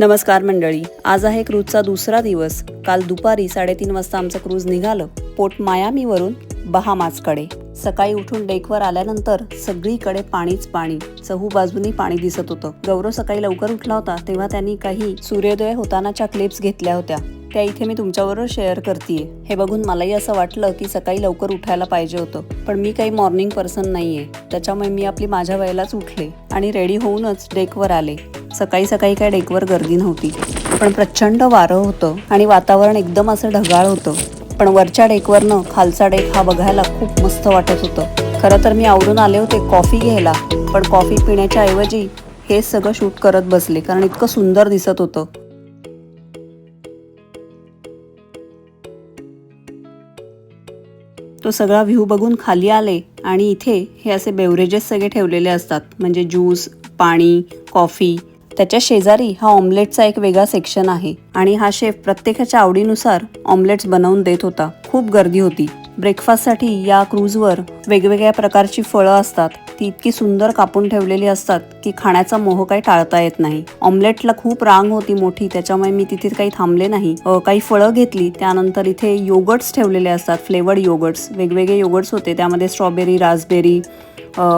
नमस्कार मंडळी आज आहे क्रूजचा दुसरा दिवस. काल दुपारी साडेतीन वाजता आमचं क्रूज निघालं. पोर्ट मायामीवरून बहामाजकडे. सकाळी उठून डेकवर आल्यानंतर सगळीकडे पाणीच पाणी. चहू बाजूनी पाणी दिसत होतं. गौरव सकाळी लवकर उठला होता तेव्हा त्यांनी काही सूर्योदय होतानाच्या क्लिप्स घेतल्या होत्या. त्या इथे मी तुमच्याबरोबर शेअर करते हे बघून मलाही असं वाटलं की सकाळी लवकर उठायला पाहिजे होतं. पण मी काही मॉर्निंग पर्सन नाहीये. त्याच्यामुळे मी आपली माझ्या वेळेलाच उठले आणि रेडी होऊनच डेकवर आले. सकाळी सकाळी काय डेकवर गर्दी नव्हती. पण प्रचंड वारं होतं आणि वातावरण एकदम असं ढगाळ होतं. पण वरच्या डेकवरनं खालचा डेक हा बघायला खूप मस्त वाटत होतं. खरं तर मी आवरून आले होते कॉफी घ्यायला पण कॉफी पिण्याच्या ऐवजी हे सगळं शूट करत बसले कारण इतकं सुंदर दिसत होतं. तो सगळा व्ह्यू बघून खाली आले आणि इथे हे असे बेवरेजेस सगळे ठेवलेले असतात. म्हणजे ज्यूस पाणी कॉफी त्याच्या शेजारी हा ऑमलेटचा एक वेगळा सेक्शन आहे आणि हा शेफ प्रत्येकाच्या आवडीनुसार ऑमलेट्स बनवून देत होता. खूप गर्दी होती. ब्रेकफास्टसाठी या क्रूजवर वेगवेगळ्या प्रकारची फळं असतात. ती इतकी सुंदर कापून ठेवलेली असतात की खाण्याचा मोह काही टाळता येत नाही. ऑमलेटला खूप रांग होती मोठी त्याच्यामुळे मी तिथे काही थांबले नाही. काही फळं घेतली. त्यानंतर इथे योगर्ट्स ठेवलेले असतात. Flavoured yogurts. वेगवेगळे योगर्ट्स होते. त्यामध्ये स्ट्रॉबेरी रासबेरी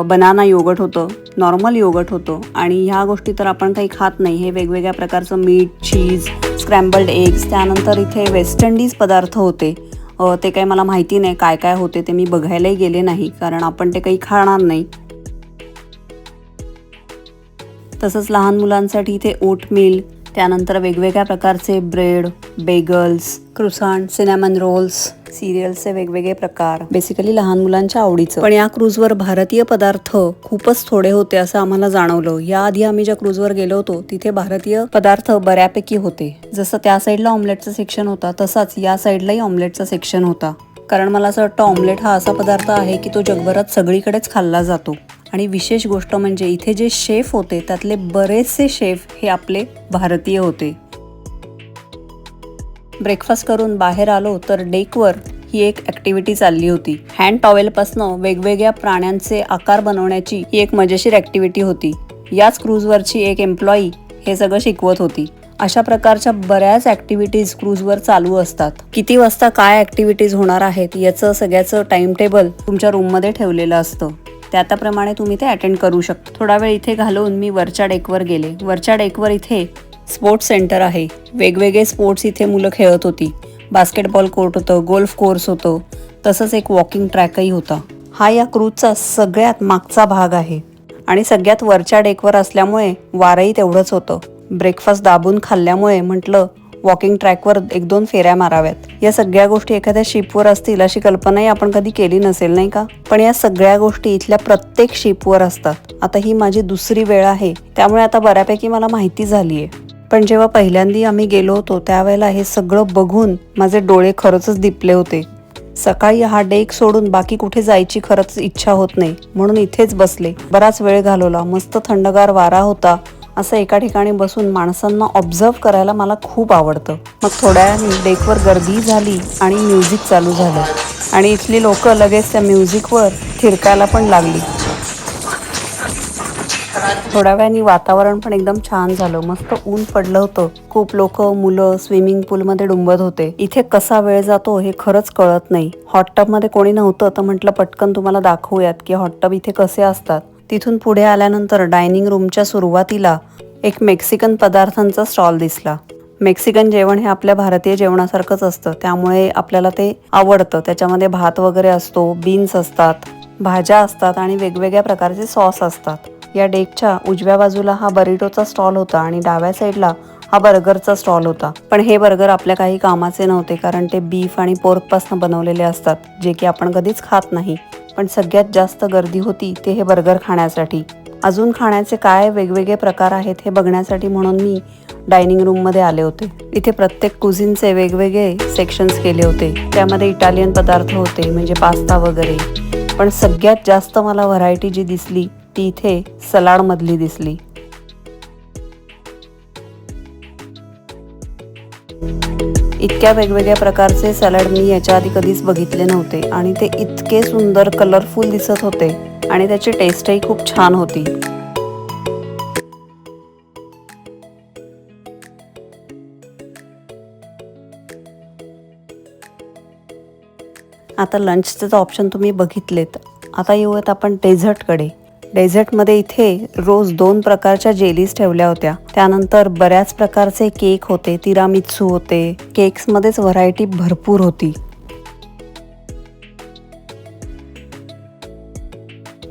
बनाना योगट होतं नॉर्मल योगट होतं. आणि ह्या गोष्टी तर आपण काही खात नाही. हे वेगवेगळ्या प्रकारचं मीठ चीज स्क्रॅम्बल्ड एग्स त्यानंतर इथे वेस्ट इंडिज पदार्थ होते. ते काही मला माहिती नाही काय काय होते ते मी बघायलाही गेले नाही कारण आपण ते काही खाणार नाही. तसंच लहान मुलांसाठी इथे ओटमिल त्यानंतर वेगवेगळ्या प्रकारचे bread bagels croissant cinnamon rolls सिरियल्सचे वेगवेगळे प्रकार. बेसिकली लहान मुलांच्या आवडीचं. पण या क्रूजवर भारतीय पदार्थ खूपच थोडे होते असं आम्हाला जाणवलं. याआधी आम्ही ज्या क्रूजवर गेलो होतो तिथे भारतीय पदार्थ बऱ्यापैकी होते. जसं त्या साईडला ऑमलेटचं सेक्शन होता तसाच या साईडलाही ऑमलेटचा सेक्शन होता. कारण मला असं वाटतं ऑमलेट हा असा पदार्थ आहे की तो जगभरात सगळीकडेच खाल्ला जातो. आणि विशेष गोष्ट म्हणजे इथे जे शेफ होते त्यातले बरेचसे शेफ हे आपले भारतीय होते. ब्रेकफास्ट करून बाहेर आलो तर डेकवर ही एक ऍक्टिव्हिटी चालली होती. हँड टॉवेलपासनं वेगवेगळ्या प्राण्यांचे आकार बनवण्याची ही एक मजेशीर ऍक्टिव्हिटी होती. याच क्रूजवरची एक एम्प्लॉई हे सगळं शिकवत होती. अशा प्रकारच्या बऱ्याच ऍक्टिव्हिटीज क्रूजवर चालू असतात. किती वाजता काय ऍक्टिव्हिटीज होणार आहेत याचं सगळ्याचं टाइम टेबल तुमच्या रूममध्ये ठेवलेलं असतं. त्या त्याप्रमाणे तुम्ही ते अटेंड करू शकता. थोडा वेळ इथे घालवून मी वरच्या डेकवर गेले. वरच्या डेकवर इथे स्पोर्ट्स सेंटर आहे. वेगवेगळे स्पोर्ट्स इथे मुलं खेळत होती. बास्केटबॉल कोर्ट होतं गोल्फ कोर्स होतं. तसंच एक वॉकिंग ट्रॅकही होता. हा या क्रूजचा सगळ्यात मागचा भाग आहे. आणि सगळ्यात वरच्या डेकवर असल्यामुळे वारंही तेवढंच होतं. ब्रेकफास्ट दाबून खाल्ल्यामुळे म्हटलं वॉकिंग ट्रॅकवर एक दोन फेऱ्या माराव्यात. या सगळ्या गोष्टी एखाद्या शिपवर असतील अशी कल्पनाही आपण कधी केली नसेल नाही का? पण या सगळ्या गोष्टी इथल्या प्रत्येक शिपवर असतात. आता ही माझी दुसरी वेळ आहे. त्यामुळे आता बऱ्यापैकी मला माहिती झालीये. पण जेव्हा पहिल्यांदा आम्ही गेलो होतो त्यावेळेला हे सगळं बघून माझे डोळे खरंच दिपले होते. सकाळी हा डेक सोडून बाकी कुठे जायची खरंच इच्छा होत नाही म्हणून इथेच बसले. बराच वेळ घालवला. मस्त थंडगार वारा होता. असं एका ठिकाणी बसून माणसांना ऑब्झर्व करायला मला खूप आवडतं. मग थोड्या वेळाने डेकवर गर्दी झाली आणि म्युझिक चालू झालं. आणि इथली लोक लगेच त्या म्युझिकवर थिरकायला पण लागली. थोड्या वेळाने वातावरण पण एकदम छान झालं. मस्त ऊन पडलं होतं. खूप लोक मुलं स्विमिंग पूलमध्ये डुंबत होते. इथे कसा वेळ जातो हे खरंच कळत नाही. हॉट टबमध्ये कोणी नव्हतं तर म्हटलं पटकन तुम्हाला दाखवूयात की हॉट टब इथे कसे असतात. तिथून पुढे आल्यानंतर डायनिंग रूमच्या सुरुवातीला एक मेक्सिकन पदार्थांचा स्टॉल दिसला. मेक्सिकन जेवण हे आपल्या भारतीय जेवणासारखंच असतं. त्यामुळे आपल्याला ते आवडतं. त्याच्यामध्ये भात वगैरे असतो बीन्स असतात भाज्या असतात आणि वेगवेगळ्या प्रकारचे सॉस असतात. या डेकच्या उजव्या बाजूला हा बरिटोचा स्टॉल होता आणि डाव्या साईडला हा बर्गरचा स्टॉल होता. पण हे बर्गर आपल्या काही कामाचे नव्हते कारण ते बीफ आणि पोर्कपासून बनवलेले असतात जे की आपण कधीच खात नाही. पण सगळ्यात जास्त गर्दी होती ते हे बर्गर खाण्यासाठी. अजून खाण्याचे काय वेगवेगळे प्रकार आहेत हे बघण्यासाठी म्हणून मी डायनिंग रूममध्ये आले होते. इथे प्रत्येक कुझिनचे वेगवेगळे सेक्शन्स केले होते. त्यामध्ये इटालियन पदार्थ होते म्हणजे पास्ता वगैरे. पण सगळ्यात जास्त मला व्हरायटी जी दिसली ती इथे सलाडमधली दिसली. इतक्या वेगवेगळ्या प्रकारचे सॅलड मी याच्या आधी कधीच बघितले नव्हते आणि ते इतके सुंदर कलरफुल दिसत होते आणि त्याची टेस्टही खूप छान होती. आता लंचचे ऑप्शन तुम्ही बघितलेत. आता येऊयात आपण डेझर्टकडे डेझर्टमध्ये इथे रोज दोन प्रकारच्या जेलीज ठेवल्या होत्या. त्यानंतर बऱ्याच प्रकारचे केक होते तिरामित्सू होते. केक्समध्येच व्हरायटी भरपूर होती.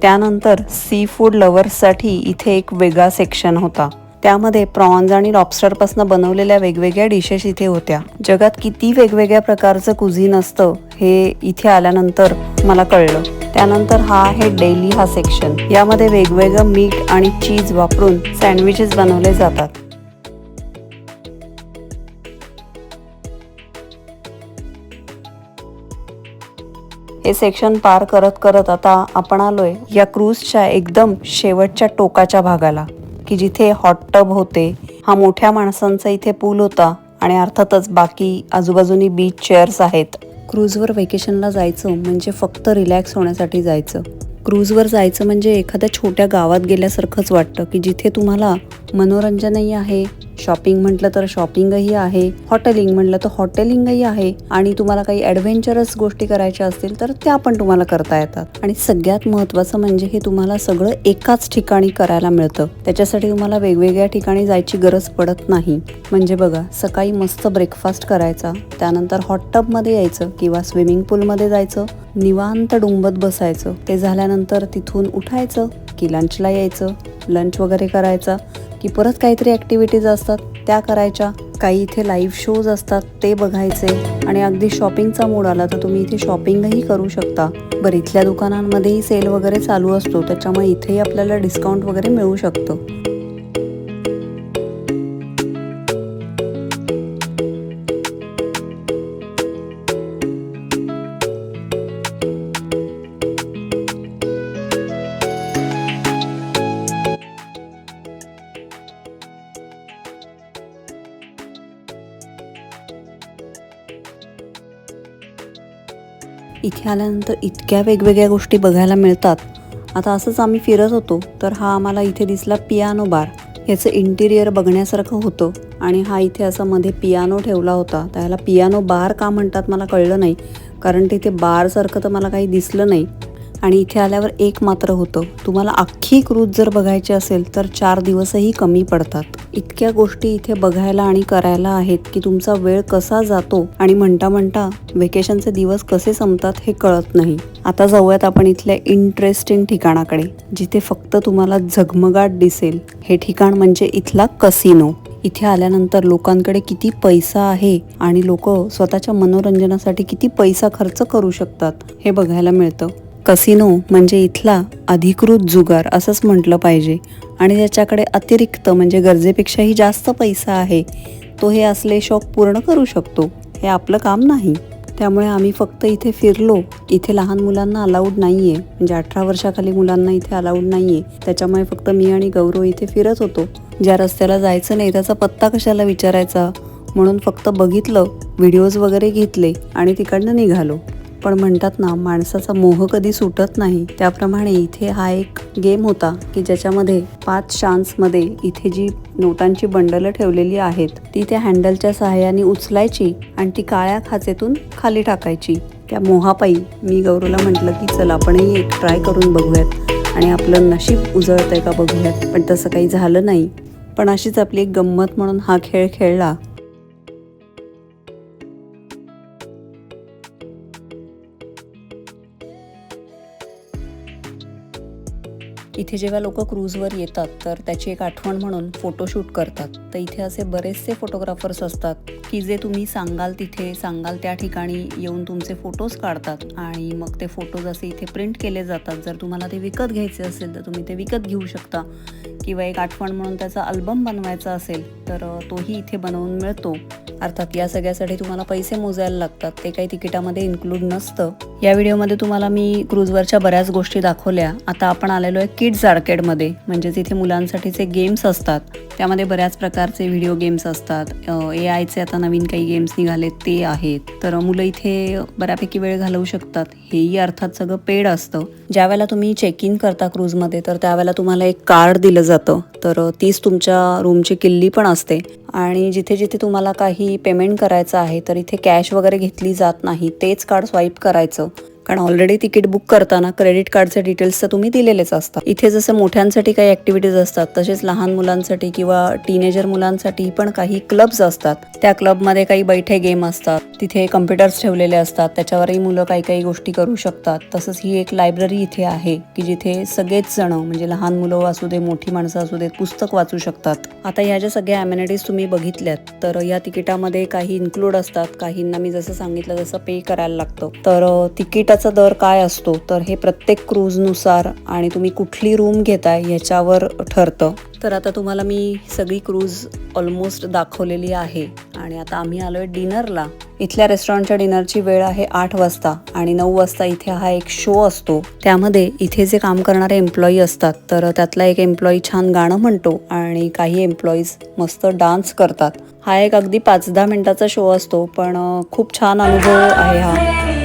त्यानंतर सी फूड लवर्ससाठी इथे एक वेगळा सेक्शन होता. त्यामध्ये प्रॉन्स आणि लॉबस्टरपासून बनवलेल्या वेगवेगळ्या डिशेस इथे होत्या. जगात किती वेगवेगळ्या प्रकारचं कुझिन असतं हे इथे आल्यानंतर मला कळलं. त्यानंतर हा आहे डेली हा सेक्शन. यामध्ये वेगवेगळं मीठ आणि चीज वापरून सँडविचेस बनवले जातात. हे सेक्शन पार करत करत आता आपण आलोय या क्रूजच्या एकदम शेवटच्या टोकाच्या भागाला. की जिथे हॉट टब होते हा मोठ्या माणसांचा इथे पूल होता आणि अर्थातच बाकी आजूबाजूनी बीच चेअर्स आहेत. क्रूजवर वेकेशनला जायचं म्हणजे फक्त रिलॅक्स होण्यासाठी जायचं. क्रूजवर जायचं म्हणजे एखाद्या छोट्या गावात गेल्यासारखंच वाटतं की जिथे तुम्हाला मनोरंजनही आहे शॉपिंग म्हटलं तर शॉपिंगही आहे हॉटेलिंग म्हटलं तर हॉटेलिंगही आहे आणि तुम्हाला काही ॲडव्हेंचरस गोष्टी करायच्या असतील तर त्या पण तुम्हाला करता येतात. आणि सगळ्यात महत्त्वाचं म्हणजे हे तुम्हाला सगळं एकाच ठिकाणी करायला मिळतं. त्याच्यासाठी तुम्हाला वेगवेगळ्या ठिकाणी जायची गरज पडत नाही. म्हणजे बघा सकाळी मस्त ब्रेकफास्ट करायचा त्यानंतर हॉट टबमध्ये यायचं किंवा स्विमिंग पूलमध्ये जायचं निवांत डुंबत बसायचं. ते झाल्यानंतर तिथून उठायचं की लंचला यायचं लंच वगैरे करायचा. की परत काहीतरी ॲक्टिव्हिटीज असतात त्या करायच्या. काही इथे लाईव्ह शोज असतात ते बघायचे. आणि अगदी शॉपिंगचा मूड आला तर तुम्ही इथे शॉपिंगही करू शकता. बरं इथल्या दुकानांमध्येही सेल वगैरे चालू असतो त्याच्यामुळे इथेही आपल्याला डिस्काउंट वगैरे मिळू शकतं. इथे आल्यानंतर इतक्या वेगवेगळ्या गोष्टी बघायला मिळतात. आता असंच आम्ही फिरत होतो तर हा आम्हाला इथे दिसला पियानो बार. याचं इंटिरियर बघण्यासारखं होतं आणि हा इथे असा मध्ये पियानो ठेवला होता. त्याला पियानो बार का म्हणतात मला कळलं नाही कारण तिथे बारसारखं तर मला काही दिसलं नाही. आणि इथे आल्यावर एक मात्र होतं. तुम्हाला अख्खी क्रूज जर बघायची असेल तर चार दिवसही कमी पडतात. इतक्या गोष्टी इथे बघायला आणि करायला आहेत की तुमचा वेळ कसा जातो आणि म्हणता म्हणता व्हेकेशनचे दिवस कसे संपतात हे कळत नाही. आता जाऊयात आपण इथल्या इंटरेस्टिंग ठिकाणाकडे जिथे फक्त तुम्हाला झगमगाट दिसेल. हे ठिकाण म्हणजे इथला कसिनो इथे आल्यानंतर लोकांकडे किती पैसा आहे आणि लोक स्वतःच्या मनोरंजनासाठी किती पैसा खर्च करू शकतात हे बघायला मिळतं. कसिनो म्हणजे इथला अधिकृत जुगार असंच म्हटलं पाहिजे. आणि त्याच्याकडे अतिरिक्त म्हणजे गरजेपेक्षाही जास्त पैसा आहे तो हे असले शौक पूर्ण करू शकतो. हे आपलं काम नाही. त्यामुळे आम्ही फक्त इथे फिरलो. इथे लहान मुलांना अलाउड नाही आहे म्हणजे अठरा वर्षाखाली मुलांना इथे अलाउड नाही आहे त्याच्यामुळे फक्त मी आणि गौरव इथे फिरत होतो. ज्या रस्त्याला जायचं नाही त्याचा पत्ता कशाला विचारायचा? म्हणून फक्त बघितलं व्हिडिओज वगैरे घेतले आणि तिकडनं निघालो. पण म्हणतात ना माणसाचा मोह कधी सुटत नाही. त्याप्रमाणे इथे हा एक गेम होता की ज्याच्यामध्ये पाच शान्समध्ये इथे जी नोटांची बंडलं ठेवलेली आहेत ती त्या हँडलच्या सहाय्याने उचलायची आणि ती काळ्या खाचेतून खाली टाकायची. त्या मोहापायी मी गौरवला म्हटलं की चल आपणही एक ट्राय करून बघूयात आणि आपलं नशीब उजळतंय का बघूयात. पण तसं काही झालं नाही. पण अशीच आपली एक गंमत म्हणून हा खेळ खेळला. इथे जेव्हा लोक क्रूजवर येतात तर त्याची एक आठवण म्हणून फोटोशूट करतात. तर इथे असे बरेचसे फोटोग्राफर्स असतात. की जे तुम्ही सांगाल तिथे सांगाल त्या ठिकाणी येऊन तुमचे फोटोज काढतात आणि मग ते फोटोज असे इथे प्रिंट केले जातात. जर तुम्हाला ते विकत घ्यायचे असेल तर तुम्ही ते विकत घेऊ शकता. किंवा एक आठवण म्हणून त्याचा अल्बम बनवायचा असेल तर तोही इथे बनवून मिळतो. अर्थात या सगळ्यासाठी तुम्हाला पैसे मोजायला लागतात. ते काही तिकिटामध्ये इन्क्लूड नसतं. या व्हिडिओमध्ये तुम्हाला मी क्रूजवरच्या बऱ्याच गोष्टी दाखवल्या. आता आपण आलेलो आहे किड्स आर्केडमध्ये म्हणजेच इथे मुलांसाठीचे गेम्स असतात. त्यामध्ये बऱ्याच प्रकारचे व्हिडिओ गेम्स असतात. ए आयचे आता नवीन काही गेम्स निघालेत ते आहेत. तर मुलं इथे बऱ्यापैकी वेळ घालवू शकतात. हेही अर्थात सगळं पेड असतं. ज्यावेळेला तुम्ही चेक इन करता क्रूजमध्ये तर त्यावेळेला तुम्हाला एक कार्ड दिलं जातं. तर तीच तुमच्या रूमची किल्ली पण असते. आणि जिथे जिथे तुम्हाला काही पेमेंट करायचं आहे तर इथे कॅश वगैरे घेतली जात नाही तेच कार्ड स्वाईप करायचं. कारण ऑलरेडी तिकीट बुक करताना क्रेडिट कार्डचे डिटेल्स तर तुम्ही दिलेलेच असतात. इथे जसं मोठ्यांसाठी काही ॲक्टिव्हिटीज असतात तसेच लहान मुलांसाठी किंवा टीनेजर मुलांसाठी पण काही क्लब्स असतात. त्या क्लबमध्ये काही बैठे गेम असतात तिथे कम्प्युटर्स ठेवलेले असतात त्याच्यावरही मुलं काही काही गोष्टी करू शकतात. तसंच ही एक लायब्ररी इथे आहे की जिथे सगळेच जण म्हणजे लहान मुलं असू दे मोठी माणसं असू देत पुस्तक वाचू शकतात. आता या ज्या सगळ्या अमेनिटीज तुम्ही बघितल्यात तर या तिकिटामध्ये काही इन्क्लूड असतात. काहींना मी जसं सांगितलं तसं पे करायला लागतं. तर तिकीट तिकिटाचा दर काय असतो? तर हे प्रत्येक क्रूजनुसार आणि तुम्ही कुठली रूम घेताय ह्याच्यावर ठरतं. तर आता तुम्हाला मी सगळी क्रूज ऑलमोस्ट दाखवलेली आहे. आणि आता आम्ही आलोय डिनरला इथल्या रेस्टॉरंटच्या डिनरची वेळ आहे आठ वाजता आणि नऊ वाजता इथे हा एक शो असतो. त्यामध्ये इथे जे काम करणारे एम्प्लॉई असतात तर त्यातला एक एम्प्लॉई छान गाणं म्हणतो आणि काही एम्प्लॉईज मस्त डान्स करतात. हा एक अगदी पाच दहा मिनिटाचा शो असतो पण खूप छान अनुभव आहे हा.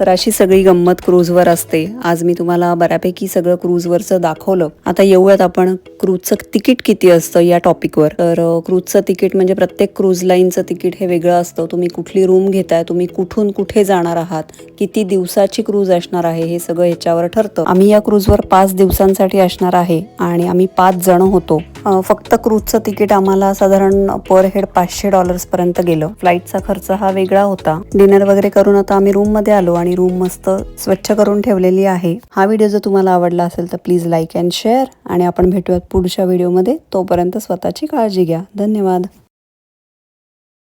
तर अशी सगळी गंमत क्रूजवर असते. आज मी तुम्हाला बऱ्यापैकी सगळं क्रूजवरचं दाखवलं. आता येऊयात आपण क्रूजचं तिकीट किती असतं या टॉपिकवर. तर क्रूजचं तिकीट म्हणजे प्रत्येक क्रूज लाईनचं तिकीट हे वेगळं असतं. तुम्ही कुठली रूम घेताय तुम्ही कुठून कुठे जाणार आहात किती दिवसाची क्रूज असणार आहे हे सगळं ह्याच्यावर ठरतं. आम्ही या क्रूजवर पाच दिवसांसाठी असणार आहे आणि आम्ही पाच जण होतो. फक्त क्रूजचं तिकीट आम्हाला साधारण पर हेड पाचशे डॉलर्स पर्यंत गेलं. फ्लाईटचा खर्च हा वेगळा होता. डिनर वगैरे करून आता आम्ही रूममध्ये आलो आणि रूम मस्त स्वच्छ करून ठेवलेली आहे. हा व्हिडिओ जर तुम्हाला आवडला असेल तर प्लीज लाईक अँड शेअर आणि आपण भेटूयात पुढच्या व्हिडिओमध्ये तोपर्यंत स्वतःची काळजी घ्या. धन्यवाद.